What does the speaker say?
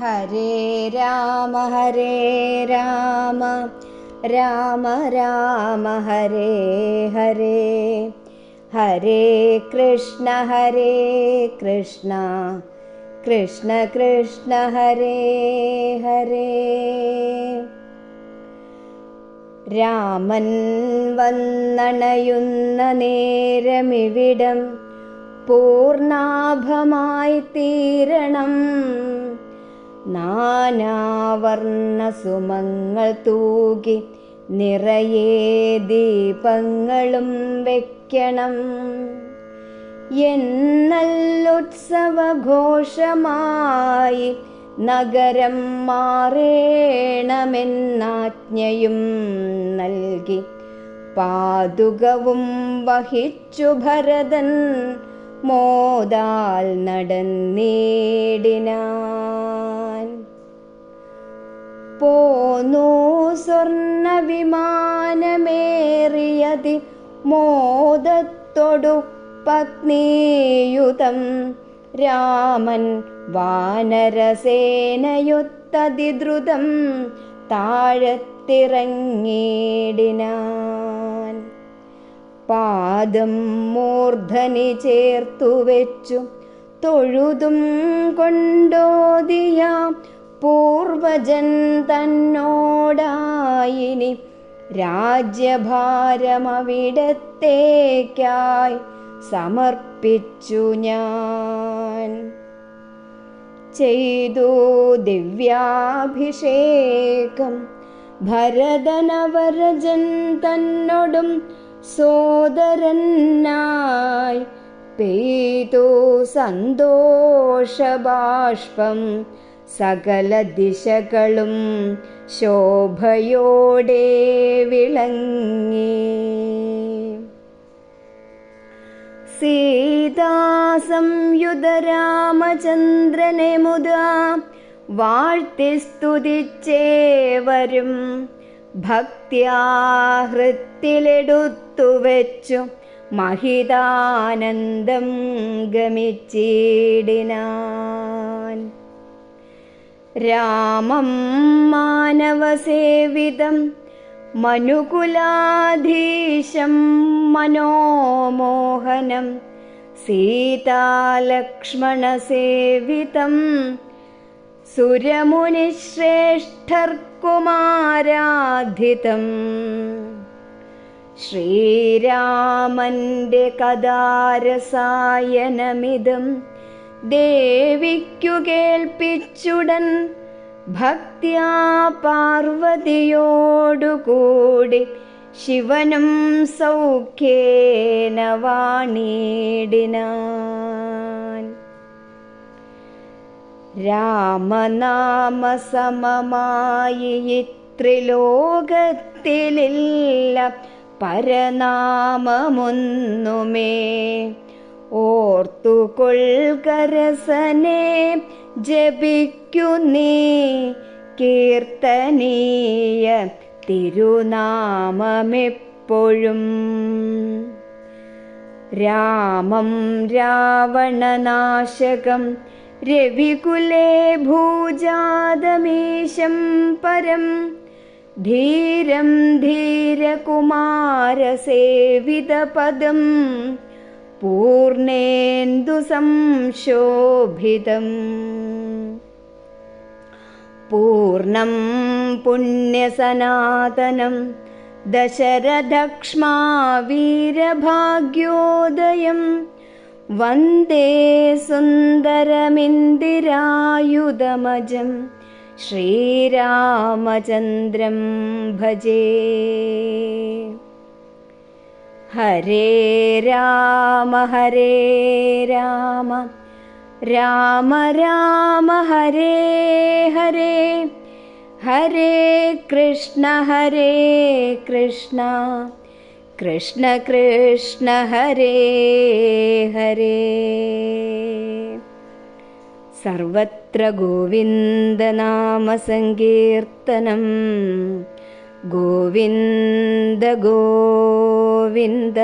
हरे राम हरे राम राम राम हरे हरे हरे कृष्ण हरे कृष्ण कृष्ण कृष्ण हरे हरे രാമൻ വന്നണയുന്ന നേരമിവിടം പൂർണാഭമായി തീരണം നാനാവർണസുമങ്ങൾ തൂകി നിറയെ ദീപങ്ങളും വെക്കണം. എന്നല്ലുത്സവഘോഷമായി നഗരം മാറേണമെന്നാജ്ഞയും നൽകി. പാതുകവും വഹിച്ചു ഭരതൻ മോദാൽ നടന്നേടിനാൻ പോന്നു. സ്വർണ വിമാനമേറിയതി മോദത്തൊടു പത്നിയുതം രാമൻ വാനരസേനയൊത്തതിദ്രുതം താഴത്തിറങ്ങിയിടിനാൻ. പാദം മൂർധനി ചേർത്തു വെച്ചു തൊഴുതും കൊണ്ടോതിയാം. പൂർവജൻ തന്നോടായിനി രാജ്യഭാരമവിടത്തേക്കായി സമർപ്പിച്ചു ഞാൻ ചെയ്തു ദിവ്യാഭിഷേകം ഭരതനവരജൻ തന്നോടും സോദരനായി പെയ്തു സന്തോഷബാഷ്പം സകല ദിശകളും ശോഭയോടെ വിളങ്ങി. സീതാസംയുതരാമചന്ദ്രനെ മുതാ വാഴ്ത്തി സ്തുതിച്ചേവരും ഭക്തിയാഹൃത്തിലെടുത്തു വെച്ചു മഹിതാനന്ദം ഗമിച്ചിടിനാൻ. रामं मानवसेवितं मनुकुलाधीशं मनोमोहनं सीतालक्ष्मणसेवितं सुरमुनिश्रेष्ठर्कुमाराधितम् श्रीरामन्दि कदारसायनमिदम् ദേവിക്കു കേൾപ്പിച്ചുടൻ ഭക്തിയാ പാർവതിയോടുകൂടി ശിവനും സൗഖ്യേന വാണിടിനാൻ. രാമനാമസമമായി ത്രിലോകത്തിലില്ല പരനാമമൊന്നുമേ. ഓർത്തുകൊൾകരസനെ ജപിക്കു നീ കീർത്തനീയ തിരുനാമമെപ്പോഴും രാമം രാവണനാശകം രവികുലേ ഭൂജാതമീശം പരം ധീരം ധീരകുമാരസേവിതപദം पूर्णेन्दुसंशोभितम् पूर्णं पुण्यसनातनं दशरथक्ष्मावीरभाग्योदयं वन्दे सुन्दरमिन्दिरायुधमजं श्रीरामचन्द्रं भजे। हरे राम हरे राम। राम राम हरे हरे। हरे कृष्ण हरे कृष्ण। कृष्ण कृष्ण हरे हरे। सर्वत्र गोविन्दनामसङ्कीर्तनम् गोविन्द गोविन्द।